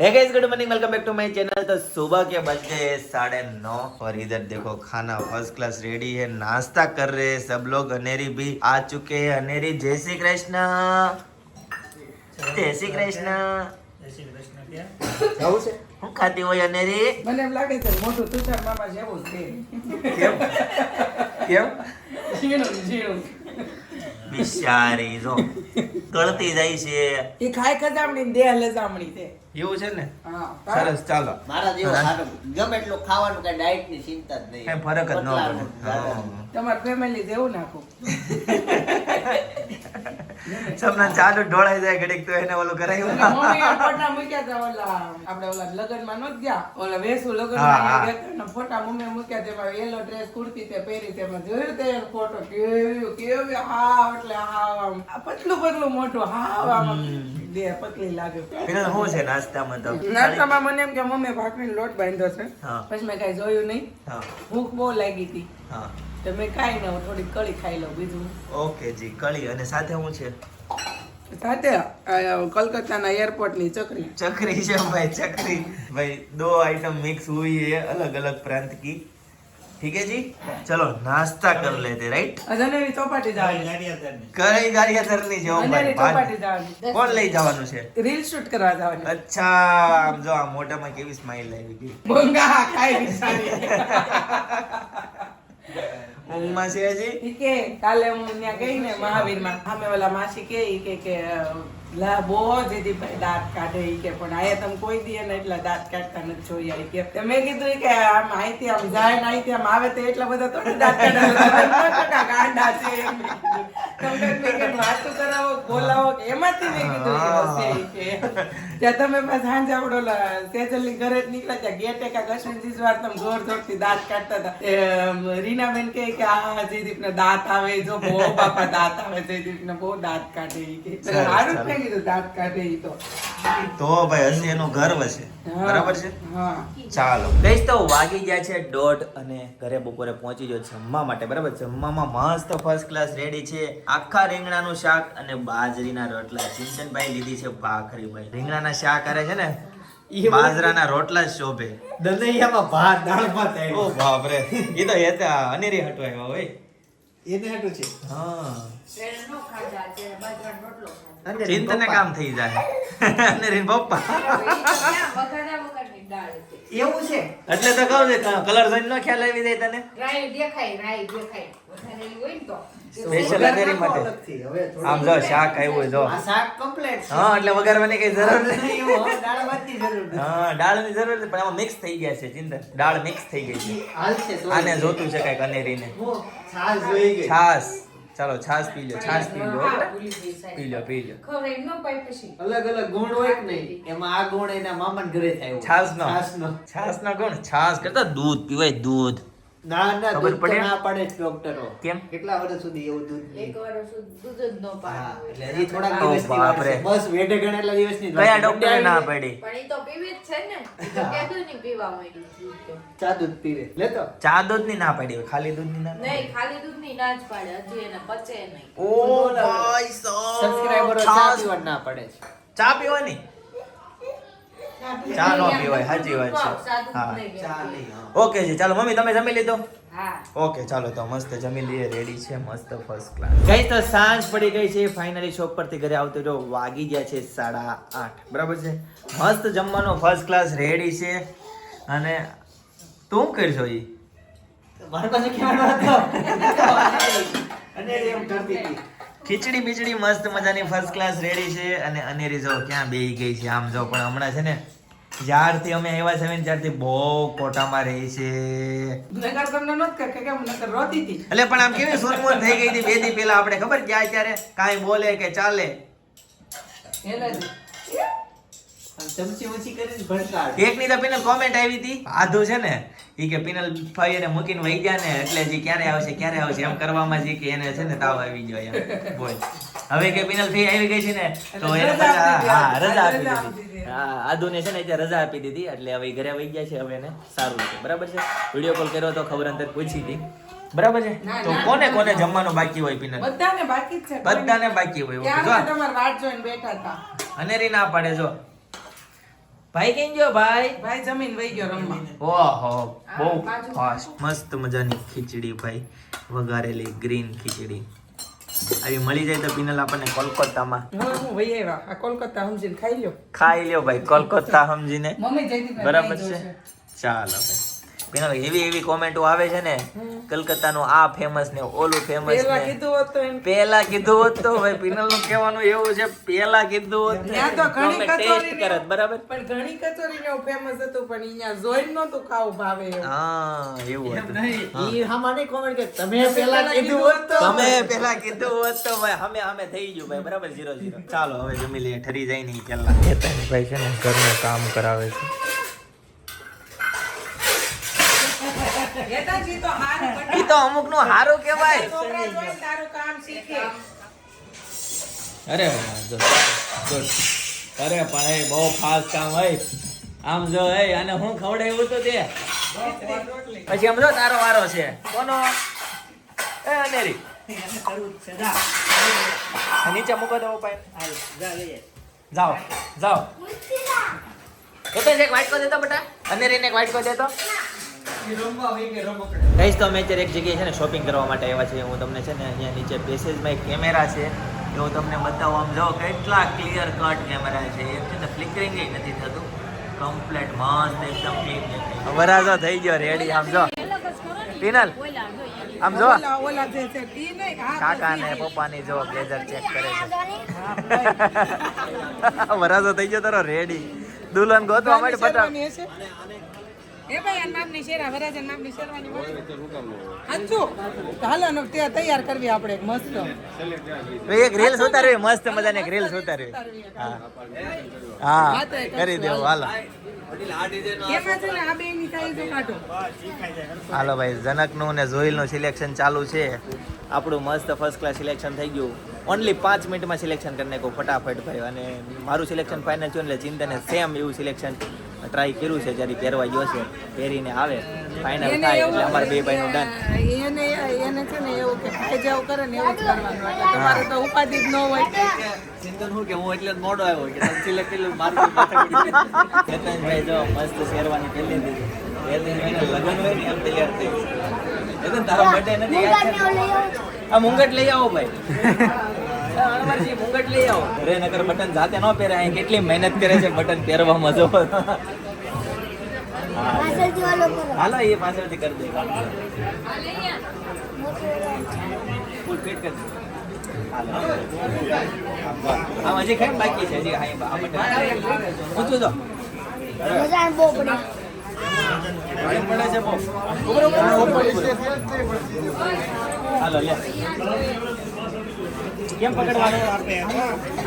है guys good morning welcome back to my channel तो सुबह के बज गए साढ़े नौ और इधर देखो खाना फर्स्ट क्लास रेडी है नाश्ता कर रहे हैं सब लोग अनेरी भी आ चुके हैं अनेरी जय श्री कृष्ण जय श्री कृष्ण જવું છે હું ખાતી હોય અનેરી મને એમ લાગે છે મોટું તુષાર મામા જેવું છે કેમ કેમ ઝીણું ઝીણું બિચારી જો ગળતી જાય છે. એ ખાય ખજામણી ને દેહ લજામણી છે. એવું છે ને? હા. સરસ ચાલો. મારા જેવો. ગમે એટલું ખાવાનું કઈ ડાયટની ચિંતા જ નહીં. કઈ ફરક જ ન પડે. તમારી ફેમિલી જેવું નાખો. સપના ચાલુ ઢોળાઈ જાય ઘડીક તો એને ઓલું કરાયું ફોટા મૂક્યા હતા ઓલા આપણે ઓલા લગનમાં નહોત ગયા? ઓલા વેસુ હા, લગનમાં ગયા ને ફોટા મમ્મી મૂક્યા તેમાં યેલો ડ્રેસ કુર્તી તે પહેરી તેમાં જોયું તે ફોટો કેવું કેવું હા એટલે હા આમ પતલું પતલું મોટું આમ દેહ પતલી લાગે. શું છે નાસ્તામાં તો? નાસ્તામાં મને એમ કે મમ્મી ભાખરીનો લોટ બાંધ્યો છે. પછી મેં કઈ જોયું નહીં. હા. ભૂખ બહુ લાગી હતી. હા. તો મેં કાંઈ ન થોડી કળી ખાઈ લઉં બીજું ઓકે જી કળી અને સાથે શું છે સાથે અ, કલકત્તાના એરપોર્ટની ચકરી चक्री છે ભાઈ ચક્રી ભાઈ दो आइटम मिक्स हुई है अलग अलग प्रांत की ठीक है जी चलो नाश्ता कर लेते राइट અજનેરી ચોપાટી જવાની કઈ ગારિયાધરની છે ઓ ભાઈ અજનેરી ચોપાટી જવાની કોણ લઈ જવાનું છે રીલ શૂટ કરવા જવાની અચ્છા આમ જો આ મોઢામાં કેવી સ્માઈલ આવી ગઈ બોંગા ખાઈ બિચારી ઊંઘમાં છે હજી કે કાલે હું ત્યાં ગઈ ને મહાવીરમાં સામે ઓલા માસી કે કે કે લા બહુ દીદી ભાઈ દાંત કાઢે ઈ કે પણ આયા તમે કોઈ દી ને એટલા દાંત કાઢતા નથી જોયા કે તો મેં કીધું કે આમ અહીંથી આમ જાય ને અહીંથી આમ આવે તો એટલા બધા થોડી દાંત કાઢે ગાંડા છે. તમને કીધું વાતું કરાવો બોલાવો એમાંથી મેં કીધું કે ત્યાં તમે પાછા સાંજે ઓલા સેજલની ઘરે જ નીકળ્યા ત્યાં ગેટે કાંઈક અશ્વિનજી વાર તમે જોર જોરથી દાંત કાઢતા હતા. રીનાબેન કહે કે આ જયદીપને દાંત આવે જો બહુ બાપા દાંત આવે જયદીપને બહુ દાંત કાઢે ઈ કે સારું જ કીધું દાંત કાઢે ઈ તો. તો ભાઈ હશે એનો ગર્વ છે. બરાબર છે? ચાલો. ગઈશ તો વાગી ગયા છે દોઢ અને ઘરે બપોરે પહોંચી ગયો જમવા માટે બરાબર? જમવામાં મસ્ત ફર્સ્ટ ક્લાસ રેડી છે. આખા રીંગણાનું શાક અને બાજરીના રોટલા. ચિંતનભાઈ લીધી છે ભાખરી ભાઈ રીંગણાના શાક કરે છે ને? બાજરાના રોટલા જ શોભે. દનૈયામાં ભાત દાળ ભાત ઓ બાપ રે એ તો એ તો અનેરી હટો આવ્યો હોય. એને હટો છે? હા. ચિંતને કામ થઈ જાય. અનેરી પપ્પા. એવું છે? એટલે તો કહું છે કલર જોઈને નો ખ્યાલ આવી જાય તને. સ્પેશિયલ અનેરી માટે અલગથી. હવે થોડું- આમ જો શાક આવ્યું જો. શાક complete હા એટલે વઘારવાની કઈ જરૂર નથી. એવું, હવે દાળ ભાતની જરૂર નથી. હા દાળની જરૂર નથી પણ આમાં મિક્સ થઈ ગયા છે ચિંતન. દાળ મિક્સ થઈ ગઈ છે. આને જોતું છે કંઈક અનેરીને. છાશ છાસ ચાલો છાસ પી લો છાસ પી લો. પી લો પી લો. અલગ અલગ ગુણ હોય કે નહીં એમાં આ ગુણ એના મામાના ઘરે થાય છાસ નો છાશનો. છાસ નો કોણ? છાસ કરતા દૂધ પીવાય દૂધ. ના ના ખબર દૂધ તો પડે? ના પાડે ડોક્ટરો કેમ? કેટલા વર્ષ સુધી એવું દૂધ નહીં. હા, એટલે હજી થોડાક ઓ દિવસની વાર બસ વેઢે ગણેલા દિવસની જ વાર કયા ડોક્ટરે ના પાડી? પણ ઈ તો પીવી જ છે ને. તો પીવા માંડ્યું ચા દૂધ પીવે. લેતો ચા દૂધની ના પાડી ખાલી દૂધની ના નહીં ખાલી દૂધની ના જ પાડે. હજી એને પચે નહીં. ઓ ભાઈ સબસ્ક્રાઇબરો ચા પીવા ના પડે છે. ચા પીવાની? ચા નો પીવાય સાચી વાત છે. હા. ઓકે જી ચાલો મમ્મી તમે જમી લીધો? ઓકે ચાલો તો મસ્ત જમી લઈએ રેડી છે મસ્ત ફર્સ્ટ ક્લાસ ગઈ તો સાંજ પડી ગઈ છે ફાઇનલી શોપ પરથી ઘરે આવતો જો વાગી ગયા છે સાડા આઠ. બરાબર છે? મસ્ત જમવાનો ફર્સ્ટ ક્લાસ રેડી છે. અને તું શું કરશો ઈ? મારી પાસે હતો. અને એમ કરતી હતી. ખીચડી બીચડી મસ્ત મજાની ફર્સ્ટ ક્લાસ રેડી છે અને અનેરી જો ક્યાં બેહી ગઈ છે? આમ જો પણ હમણાં છે ને જ્યારથી અમે આવ્યા છે ને ત્યારથી બહુ કોટામાં રહી છે. એટલે પણ આમ કેવી સુનમુન થઈ ગઈ હતી? બે દી પહેલા આપણે ખબર ગયા ત્યારે કાંઈ બોલે કે ચાલે? એક ની તો કોમેન્ટ આવી હતી. આધુ છે ને ઈ કે પિનલ ભાઈ એને મૂકીને વહી ગયા ને એટલે જે ક્યારે આવશે ક્યારે આવશે એમ કરવામાં જી કે એને છે ને તાવ આવી ગયો એમ. બોલ. હવે કે પિનલ ફી આવી ગઈ છે ને તો એને હા રજા આપી દીધી. આધુને છે ને અત્યારે રજા આપી દીધી એટલે હવે ઘરે વહી ગયા છે હવે એને. સારું છે. બરાબર છે? વીડિયો કોલ કર્યો તો ખબર અંતર પૂછી હતી. બરાબર છે? તો કોને કોને જમવાનું બાકી હોય પિનલ બધાને બાકી છે બધાને બાકી હોય જો તમારે વાટ જોઈને બેઠા હતા? અનેરી ના પાડે જો. ભાઈ કેમ ગયો ભાઈ? ભાઈ જમીન વહી ગયો રમવા. ઓહો બહુ ફાસ્ટ મસ્ત મજાની ખીચડી ભાઈ વઘારેલી ગ્રીન ખીચડી. આવી મળી જાય તો પીનલ આપણને કોલકાતામાં. હું વહી આવ્યા. આ કોલકાતા સમજીને ખાઈ લ્યો. ખાઈ લ્યો ભાઈ કોલકાતા સમજીને. બરાબર છે? ચાલો ભાઈ. પિનલ એવી એવી કોમેન્ટો આવે છે ને કલકત્તાનું આ ફેમસ ને ઓલું ફેમસ પેલા ને. કીધું હોત તો પેલા કીધું હોત તો ભાઈ પિનલનું કહેવાનું એવું છે પેલા કીધું હોત. ત્યાં તો ઘણી કચોરી કરત બરાબર? પણ ઘણી કચોરી ને ફેમસ હતું પણ અહીંયા જોઈને નહોતું ખાવું ભાવે હા એવું હતું. ઈ હામાને કોમેન્ટ કે તમે પેલા કીધું હોત તો? તમે પેલા કીધું હોત તો ભાઈ અમે અમે થઈ ગયું ભાઈ બરાબર? Zero zero. ચાલો હવે જમી લઈએ ઠરી જાય નહીં પેલા ભાઈ છે ને ઘરનું કામ કરાવે છે હેતાજી તો હારું ઈ તો અમુકનું હારું કેવાય છોકરા જોઈને તારું કામ શીખે. અરે. અરે પણ એ બહુ ફાસ્ટ કામ હોય. આમ જો એ અને હું ખવડાવ્યું તો તે? પછી આમ જો તારો વારો છે. કોનો? એ અનેરી. નીચે મૂકો દો પાય જાઓ જાઓ. તો એક વાટકો દેતો બટા. અનેરીને એક વાટકો દેતો. ગઈશ તો અમે અત્યારે એક જગ્યાએ છે ને શોપિંગ કરવા માટે આવ્યા છીએ. હું તમને છે ને અહીંયા નીચે પેસેજમાં એક કેમેરા છે. એ હું તમને બતાવું આમ જો કેટલા ક્લિયર કટ કેમેરા છે. એક છે ને ફ્લિકરિંગ નથી થતું. કમ્પ્લેટ મસ્ત એકદમ ક્લીન વરાજો થઈ ગયો રેડી આમ જો. પિનલ. આમ જો. ઓલા ઓલા જે છે ઈ નહીં આ કાકા ને પપ્પાની જો બ્લેઝર ચેક કરે છે. વરાજો થઈ ગયો તારો રેડી દુલ્હન ગોતવા માટે હશે? એ ભાઈ આ નામની શેરા વરાજન નામની શેરવાની હાચું? હાલો ને ત્યાં તૈયાર કરવી આપણે એક મસ્ત. એક રીલ્સ ઉતારવી મસ્ત મજાની એક રીલ્સ ઉતારવી હા. હા કરી દેવું હાલો. હાલો ભાઈ જનકનું ને જોઈલનું સિલેક્શન ચાલુ છે. આપણું મસ્ત ફર્સ્ટ ક્લાસ સિલેક્શન થઈ ગયું. ઓનલી પાંચ મિનિટમાં સિલેક્શન કરી નાખ્યું ફટાફટ ભાઈ. અને મારું સિલેક્શન ફાઇનલ થયું એટલે ચિંતાને સેમ એવું સિલેક્શન ટ્રાય કર્યું છે જ્યારે પહેરવા ગયો છે પહેરીને આવે ફાઇનલ થાય એટલે અમારે બે ભાઈનું ડન એને એને છે ને એવું કે ભાઈ જાવ કરે ને એવું જ કરવાનું એટલે તમારે તો ઉપાધિ જ ન હોય. ચિંતન હું કે હું એટલે મોડો આવ્યો કે તમે સિલેક્ટ કરી મારું ભાઈ જો મસ્ત શેરવાની પહેરી દીધી મહિને લગ્ન હોય ને એમ તૈયાર થઈ એટલે તારો બર્થડે નથી યાદ છે? આ મુંગટ લઈ આવો ભાઈ. નકર બટન જાતે ન પહેરે. કેટલી મહેનત કરે છે બટન પહેરવામાં, જો. હાલો, એ પાછળથી કરી દે. હજી કેમ બાકી છે, હજી બટન ઊંચું જો બહુ. પડે. હાલો, લે. કેમ પકડવાનું?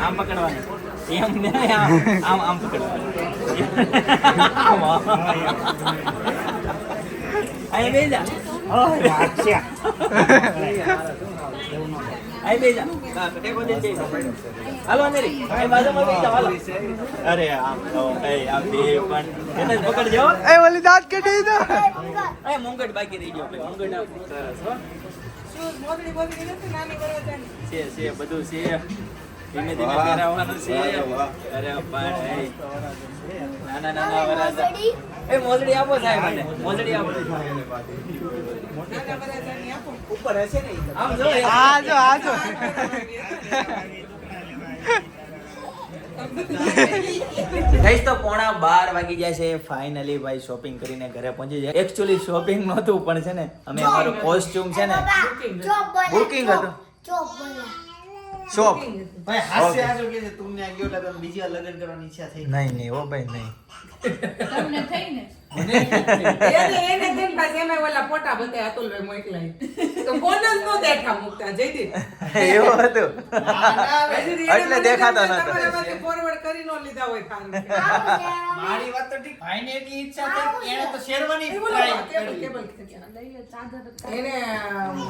આમ પકડવાનું. એમ ને આમ આમ પકડવાનું. દાંત કાઢી મુંગટ બાકી રહી ગયો મુંગટ સરસ છે છે બધું છે. ધીમે ધીમે પહેરાવવાનું છે. અરે પણ નાના નાના વરાજા એ મોજડી આપો સાહેબ મને. મોજડી આપો. ઉપર હશે ને આમ જો આ જો આ જો. ગઈશ તો પોણા બાર વાગી ગયા છે. ફાઇનલી ભાઈ શોપિંગ કરીને ઘરે પહોંચી જાય એકચ્યુઅલી શોપિંગ નહોતું પણ છે ને અમે અમારું કોસ્ટ્યુમ છે ને બુકિંગ હતું. શોપ ભાઈ હાસ્ય આજો કે તમને આ ગયો એટલે તમે બીજી લગન કરવાની ઈચ્છા થઈ નહીં નહીં ઓ ભાઈ નહીં. તમને થઈને એને એને દિન પાછ એમાં ઓલા ફોટા બતાવ્યા અતુલભાઈ મોકલાય. તો બોનસ નો દેખા મૂકતા જયદીપ એવું હતું. એટલે મને દેખાતો ગમે નહોતો. કરી નો લીધા હોય થારું. મારી વાત તો ઠીક. ભાઈને એટલી ઈચ્છા થઈ એને તો શેરવાની કરી. એને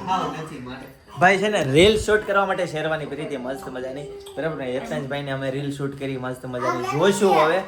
હા, નથી મારે. ભાઈ છે ને રીલ શૂટ કરવા માટે શેરવાની કરી હતી મસ્ત મજાની. બરાબર ને? યશરાજભાઈ ને અમે રીલ શૂટ કરી મસ્ત મજાની. જોઈશું હવે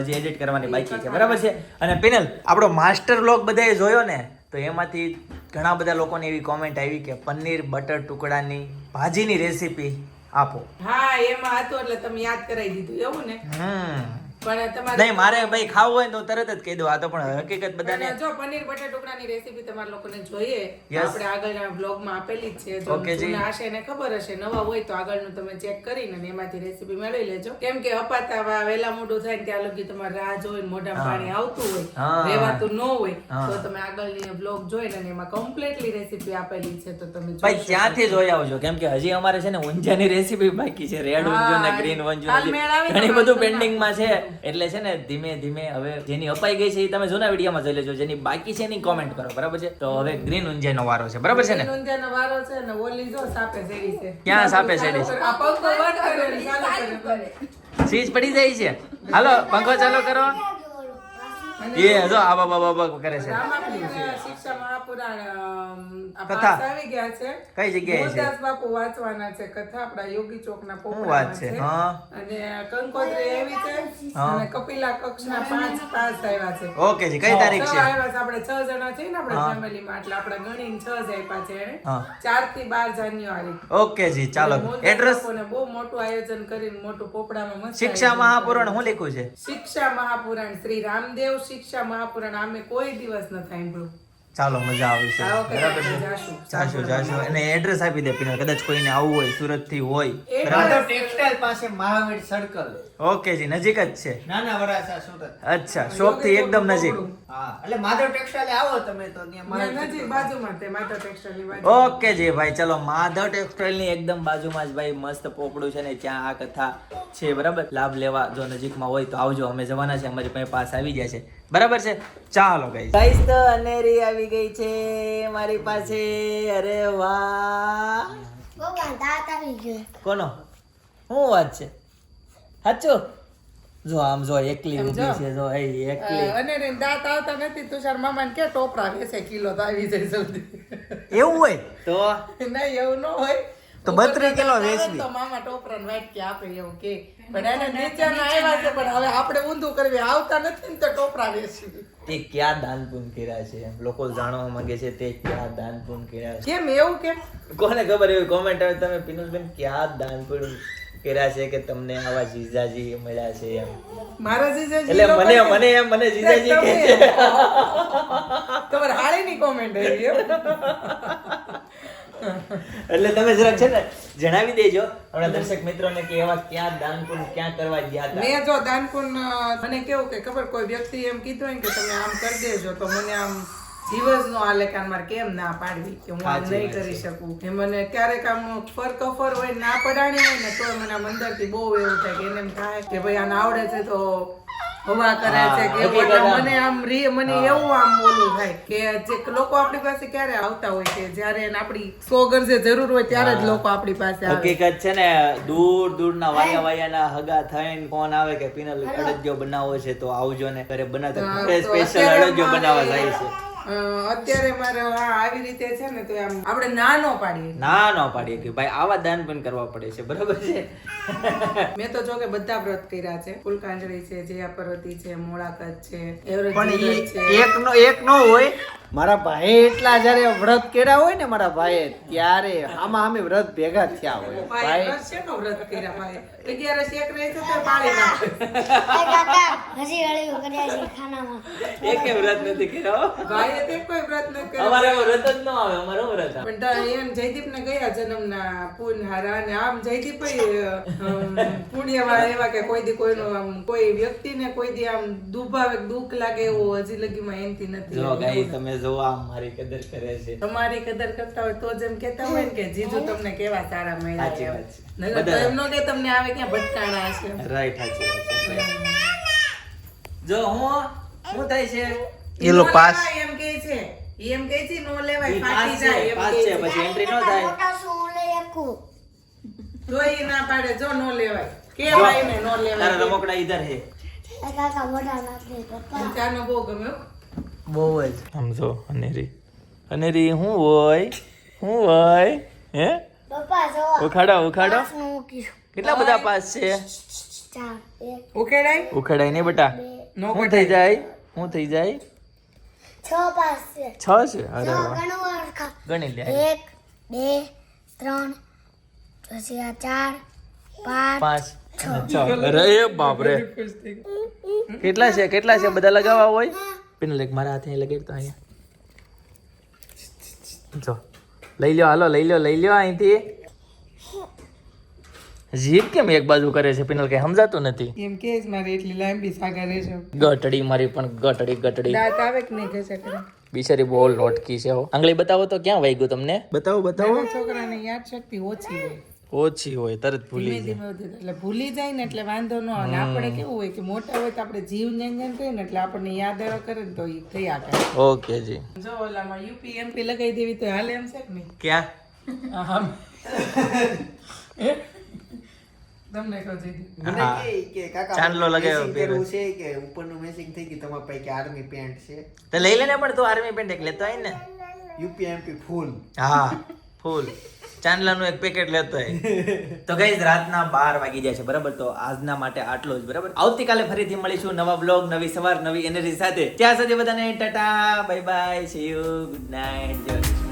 હજી એડિટ કરવાની બાકી છે. બરાબર છે? અને પિનલ આપણો માસ્ટર બ્લોગ બધાએ જોયો ને તો એમાંથી ઘણા બધા લોકોની એવી કોમેન્ટ આવી કે પનીર બટર ટુકડાની ભાજીની રેસીપી આપો. હા એમાં હતું એટલે તમે યાદ કરાવી દીધું એવું ને? હમ. પણ તમારે નહીં મારે ભાઈ ખાવું હોય તો તરત જ કહી દઉં. આ તો પણ હકીકત બધાને જો પનીર બટર ટુકડાની રેસીપી તમારા લોકોને જોઈએ. આપણે આગળના બ્લોગમાં આપેલી જ છે. જો. જૂના હશે ને ખબર હશે નવા હોય તો આગળનું તમે ચેક કરીને એમાંથી રેસીપી મેળવી લેજો. કેમ કે અપાતા વેલા મોઢું થાય ને ત્યાં લગી તમારે રાહ જોઈ મોઢા પાણી આવતું હોય. રહેવાતું ન હોય તો તમે આગળની બ્લોગ જોઈને અને એમાં કમ્પ્લીટલી રેસીપી આપેલી છે તો તમે ભાઈ ત્યાંથી જોઈ આવજો. કેમ કે હજી અમારે છે ને ઊંઝાની રેસીપી બાકી છે. રેડ ઊંઝો ને ગ્રીન ઊંઝો ઘણી બધું તમને પેન્ડિંગમાં છે. એટલે છે ને ધીમે ધીમે હવે જેની અપાઈ ગઈ છે એ તમે જૂના વિડીયોમાં જોઈ લેજો જેની બાકી છે એની કોમેન્ટ કરો બરાબર છે? તો હવે ગ્રીન ઊંઝાનો વારો છે બરાબર છે ને? નોંધિયાનો વારો છે ને ઓલી જો સાપે સેડી છે. ક્યાં સાપે સેડી છે? આ પગ તો બંધ કરે ને કરે. સીજ પડી જાય છે. હાલો પંખો ચાલુ કરો. એ જો આ બાબા બાબા કરે છે. રામાપીર શિક્ષા મહાપુરાણ અમ, આ કથા. આવી ગયા છે. કઈ જગ્યાએ છે? બાપુ વાંચવાના છે કથા આપણા યોગી ચોકના શું છે? છે. અને કંકોત્રી એવી છે. અને કપિલા કક્ષના પાંચ પાસ આવ્યા છે. ઓકે જી કઈ તારીખ છે આવ્યા છે. આપણે છ જણા છીએ ને આપણે ફેમિલીમાં એટલે આપણે ગણીને છ જ આપ્યા છે એને. ચારથી બાર જાન્યુઆરી. ઓકે જી ચાલો. એડ્રેસ બાપુને બહુ મોટું આયોજન કરીને મોટું પોપડામાં શિક્ષા મહાપુરાણ શું લખ્યું છે? શિક્ષા મહાપુરાણ શ્રી રામદેવ શિક્ષા મહાપુરાણ અમે કોઈ દિવસ ન સાંભળ્યું. ચાલો મજા આવશે બરાબર છે? જાશું. જાશું અને એડ્રેસ આપી દે પીના કદાચ કોઈને આવવું હોય સુરતથી હોય બરાબર? ટેક્સટાઇલ પાસે મહાવીર સર્કલ ઓકે જી નજીક જ છે. નાના વરાસા સુરત. અચ્છા શોપથી એકદમ નજીક. હા એટલે માધવ ટેક્સટાઇલ આવો તમે તો નજીક બાજુમાં તે માધવ ટેક્સટાઇલની બાજુ. ઓકે જી ભાઈ ચલો માધવ ટેક્સટાઇલની એકદમ બાજુમાં જ ભાઈ મસ્ત પોપડું છે ને ત્યાં આ કથા છે બરાબર? લાભ લેવા જો નજીકમાં હોય તો આવજો. અમે જવાના છે અમારી પાસે પાસ આવી ગયા છે. બરાબર છે? ચાલો ગઈ ગાઈસ તો અનેરી આવી ગઈ છે મારી પાસે. અરે વાહ. કોનો? શું વાત છે? સાચું? જો આમ જો એકલી ઊભી જો. છે જો એ એકલી. અને રે દાંત આવતા નથી. તુષાર મામાને કે ટોપરા વેચે કિલો તો આવી જાય જલ્દી એવું હોય? તો? નહીં એવું ન હોય. તો બત્રી 32 કિલો વેચવી. તો મામા ટોપરા ને વાટકી આપે એવું કે. પણ એને નીચેના આવ્યા છે પણ હવે આપણે ઊંધું કરવી. આવતા નથી ને તો ટોપરા વેચવી. તે ક્યાં દાન પુણ્ય કર્યા છે એમ? લોકો જાણવા માંગે છે તે ક્યાં દાન પુણ્ય કર્યા છે. કેમ એવું કેમ કોને ખબર એવી કોમેન્ટ આવે તમે પિનુષબેન ક્યાં દાન પુણ્ય કર્યા છે કે તમને આવા જીજાજી મળ્યા છે એમ? મારા જીજાજી એટલે મને મને એમ મને જીજાજી કહે છે. તમારે હાળીની કોમેન્ટ આવી એમ. એટલે તમે જરાક છે ને જણાવી દેજો આપણા દર્શક મિત્રોને કે એવા ક્યાં દાન ક્યાં કરવા ગયા હતા. મેં જો દાનપુન મને કેવું કે ખબર કોઈ વ્યક્તિ એમ કીધું હોય કે તમે આમ કરી દેજો તો મને આમ દિવસનો નો આલે મારે કેમ ના પાડવી કે હું આમ સાચી નહીં કરી શકું? એ મને ક્યારેક આમ ફર કફર હોય ના પડાણી હોય ને તો મને અંદરથી બહુ એવું થાય કે એને એમ થાય કે ભાઈ આને આવડે છે તો હવા કરે છે કે. મને આમ રી મને એવું આમ બોલું થાય કે જે લોકો આપણી પાસે ક્યારે આવતા હોય છે જ્યારે એને આપણી સો જે જરૂર હોય ત્યારે જ લોકો આપણી પાસે આવે. હકીકત છે ને દૂર દૂરના વાયા વાયાના હગા થઈને ફોન આવે કે પિનલ અડદિયો બનાવો છે તો આવજો ને ઘરે બનાવતા સ્પેશિયલ અત્યારે બનાવવા જાય છે. અત્યારે મારે આવી રીતે છે ને તો આમ આપણે ના નો પાડીએ. ના ન પાડીએ કે ભાઈ આવા દાન પણ કરવા પડે છે બરાબર છે? મેં તો જો કે બધા વ્રત કર્યા છે. ફૂલકાંજળી છે જયાપર્વતી છે મોળાકત છે પણ એક નો એક નો હોય. મારા ભાઈ એટલા જયારે વ્રત કર્યા હોય ને મારા ભાઈએ ત્યારે આમાં અમે વ્રત ભેગા થયા હોય. ભાઈ ભાઈ વ્રત કર્યા ભાઈ અગિયારસ એક રહે છે તો પાળી નાખે. કાકા હજી હળવું કર્યા છે ખાનામાં. એકે વ્રત નથી કર્યો? ભાઈએ તે કોઈ વ્રત ન કર્યું. અમારે વ્રત જ ન આવે અમારો વ્રત પણ એમ જયદીપ ને ગયા જન્મના પુનહારા અને આમ જયદીપ પુણ્યવાળા એવા કે કોઈ દી કોઈનું આમ કોઈ વ્યક્તિને કોઈ દી આમ દુભાવે દુઃખ લાગે એવું હજી લગીમાં એનથી નથી. જો ગાઈસ તમે જો આમ મારી કદર કરે છે. તમારી કદર કરતા હોય તો જેમ કેતા હોય ને કે જીજુ તમને કેવા સારા મળ્યા નગર એમ. તો એમનો કે તમને આવે ક્યાં ભટકાણા હશે રાઈટ સાચી વાત જો હું શું થાય છે? એ લો પાસ. એમ કે છે. એમ કે છે નો લેવાય ફાટી જાય એમ પાસ છે, છે. પછી એન્ટ્રી નો થાય. તો ઈ ના પાડે જો નો લેવાય. કેવાય ને નો તારા રમકડા ઈધર હે. એ કાકા મોટા દે પપ્પા. ચાનો બહુ ગમ્યો બહુ જ. સમજો અનેરી. અનેરી હું હોય? હું હોય? હે? પપ્પા જો ઉખાડો ઉખાડો. કેટલા બધા પાસ છે? ઉખેડાય? ઉખેડાય નહીં બેટા. હું થઈ જાય? શું થઈ જાય? છ પાસ છે. છ છે? અરે છ વાહ. ગણી લે. એક બે ત્રણ પછી આ ચાર પાંચ પાંચ. અરે બાપ રે કેટલા છે? કેટલા છે? બધા લગાવવા હોય? પેન એક મારા હાથે લગાડતો અહીંયા. જો. લઈ લ્યો હાલો લઈ લ્યો લઈ લ્યો અહીંથી. જીભ કેમ એક બાજુ કરે છે? પિનલ કઈ સમજાતું નથી. એમ કે છે મારે એટલી લાંબી સાગા રહેશે ગટડી મારી પણ ગટડી ગટડી. દાંત આવે કે નહીં ઘસે કરે? બિચારી બહુ લોટકી છે હો. આંગળી બતાવો તો ક્યાં વાગ્યું તમને? બતાવો બતાવો. છોકરાને યાદ શક્તિ ઓછી હોય. ઓછી હોય તરત ભૂલી ધીમે એટલે ભૂલી જાય ને એટલે વાંધો ન આવે. અને આપણે કેવું હોય કે મોટા હોય તો આપણે જીવ જંજન કરીએ ને એટલે આપણને યાદ આવે કરે ને તો એ થયા કરે. ઓકે જી. જો ઓલામાં યુપી એમપી લગાવી દેવી તો હાલે એમ છે કે નહીં? ક્યાં? આમ. તમને કહું દીદી મને હા. કે કે કાકા ચાંદલો લગાવ્યો મેચિંગ છે કે ઉપરનું મેચિંગ થઈ ગયું તમારા પાસે કે આર્મી પેન્ટ છે તો લઈ લેને પણ તું આર્મી પેન્ટ એક લેતો આય ને યુપીએમપી ફૂલ હા ફૂલ ચાંદલાનું એક પેકેટ લેતો હોય તો ગઈઝ રાતના બાર વાગી જાય છે બરાબર? તો આજના માટે આટલો જ બરાબર? આવતીકાલે ફરીથી મળીશું નવા બ્લોગ નવી સવાર નવી એનર્જી સાથે. ત્યાં સુધી બધાને tata bye bye see you good night જય.